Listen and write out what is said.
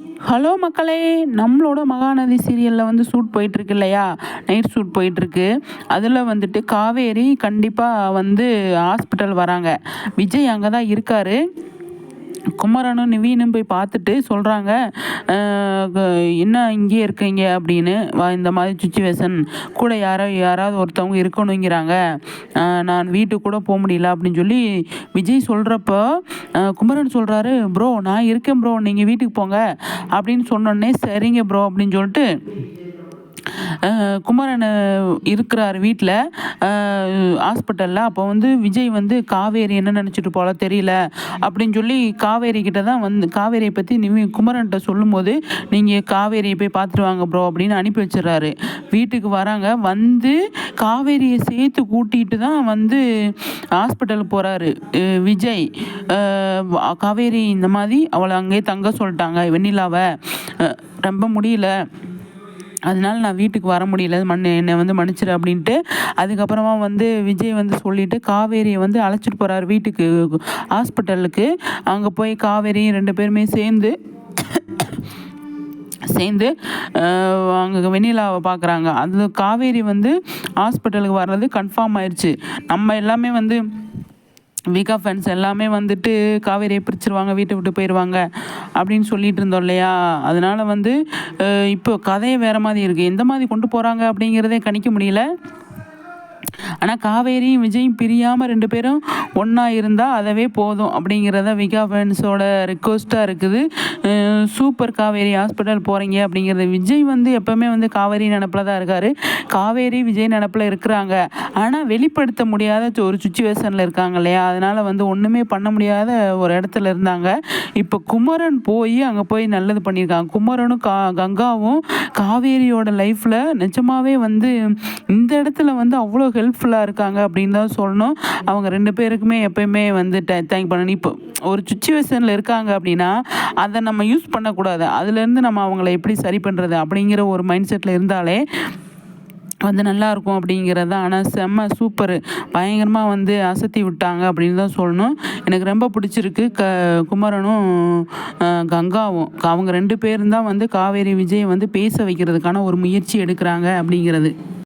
Hello மக்களே நம்மளோட மகாநதி சீரியலில் வந்து ஷூட் போயிட்டுருக்கு இல்லையா? நைட் ஷூட் போயிட்டுருக்கு. அதில் வந்துட்டு காவேரி கண்டிப்பாக வந்து ஹாஸ்பிட்டல் வராங்க. விஜய் அங்கே தான் இருக்கார். குமரனும் நிவீனும் போய் பார்த்துட்டு சொல்கிறாங்க என்ன இங்கேயே இருக்கீங்க? அப்படின்னு. இந்த மாதிரி சுச்சுவேஷன் கூட யாரோ யாராவது ஒருத்தவங்க இருக்கணுங்கிறாங்க. நான் வீட்டுக்கு கூட போக முடியல அப்படின்னு சொல்லி விஜய் சொல்கிறப்போ குமரன் சொல்கிறாரு ப்ரோ நான் இருக்கேன் ப்ரோ நீங்கள் வீட்டுக்கு போங்க அப்படின்னு சொன்னோடனே சரிங்க ப்ரோ அப்படின்னு சொல்லிட்டு குமரன் இருக்கிறார் வீட்டில் ஹாஸ்பிட்டலில் அப்போ வந்து விஜய் வந்து காவேரி என்ன நினச்சிட்டு போல தெரியல அப்படின்னு சொல்லி காவேரி கிட்ட தான் வந்து காவேரியை பற்றி நீ குமரன்கிட்ட சொல்லும்போது நீங்கள் காவேரியை போய் பார்த்துட்டு வாங்க ப்ரோ அப்படின்னு அனுப்பி வச்சிடறாரு. வீட்டுக்கு வராங்க. வந்து காவேரியை சேர்த்து கூட்டிகிட்டு தான் வந்து ஹாஸ்பிட்டலுக்கு போகிறாரு விஜய். காவேரி இந்த மாதிரி அவளை அங்கேயே தங்க சொல்லிட்டாங்க வெண்ணிலாவை. ரொம்ப முடியல. அதனால நான் வீட்டுக்கு வர முடியல. மண் என்னை வந்து மன்னிச்சிரு அப்படின்ட்டு அதுக்கப்புறமா வந்து விஜய் வந்து சொல்லிட்டு காவேரியை வந்து அழைச்சிட்டு போகிறார் வீட்டுக்கு ஹாஸ்பிட்டலுக்கு. அங்கே போய் காவேரியும் ரெண்டு பேருமே சேர்ந்து சேர்ந்து அங்கே வெண்ணிலாவை பார்க்குறாங்க அது காவேரி வந்து ஹாஸ்பிட்டலுக்கு வர்றது கன்ஃபார்ம் ஆயிடுச்சு நம்ம எல்லாமே வந்து விகா ஃபேன்ஸ் எல்லாமே வந்துட்டு காவேரியை பிரிச்சிருவாங்க வீட்டை விட்டு போயிடுவாங்க அப்படின்னு சொல்லிட்டு இருந்தோம் இல்லையா? அதனால் வந்து இப்போ கதையே வேறு மாதிரி இருக்குது எந்த மாதிரி கொண்டு போகிறாங்க அப்படிங்கிறதே கணிக்க முடியல. ஆனால் காவேரியும் விஜயும் பிரியாமல் ரெண்டு பேரும் ஒன்றா இருந்தால் அதவே போதும் அப்படிங்கிறத விகா ஃபேன்ஸோட ரிக்வஸ்ட்டாக இருக்குது. சூப்பர் காவேரி ஹாஸ்பிட்டல் போகிறீங்க அப்படிங்கிறது. விஜய் வந்து எப்போவுமே வந்து காவேரி நினப்பில் தான் இருக்கார். காவேரி விஜய் நினப்பில் இருக்கிறாங்க. ஆனால் வெளிப்படுத்த முடியாத சு- ஒரு சுச்சுவேஷனில் இருக்காங்க இல்லையா? அதனால் வந்து ஒன்றுமே பண்ண முடியாத ஒரு இடத்துல இருந்தாங்க. இப்போ குமரன் போய் அங்கே போய் நல்லது பண்ணியிருக்காங்க. குமரனும் கா கங்காவும் காவேரியோட லைஃப்பில் நிஜமாகவே வந்து இந்த இடத்துல வந்து அவ்வளோ ஹெல்ப்ஃபுல்லாக இருக்காங்க அப்படின்னு தான் சொல்லணும். அவங்க ரெண்டு பேருக்கு பேருக்குமே எப்பயுமே வந்து தேங்க் பண்ணணும். இப்போ ஒரு சுச்சுவேஷனில் இருக்காங்க அப்படின்னா அதை நம்ம யூஸ் பண்ணக்கூடாது. அதுலேருந்து நம்ம அவங்கள எப்படி சரி பண்ணுறது அப்படிங்கிற ஒரு மைண்ட் செட்டில் இருந்தாலே வந்து நல்லா இருக்கும் அப்படிங்கிறது தான். ஆனால் செம்ம சூப்பர் பயங்கரமாக வந்து அசத்தி விட்டாங்க அப்படின்னு தான் சொல்லணும். எனக்கு ரொம்ப பிடிச்சிருக்கு. க குமரனும் கங்காவும். அவங்க ரெண்டு பேரும் தான் வந்து காவேரி விஜய் வந்து பேச வைக்கிறதுக்கான ஒரு முயற்சி எடுக்கிறாங்க அப்படிங்கிறது.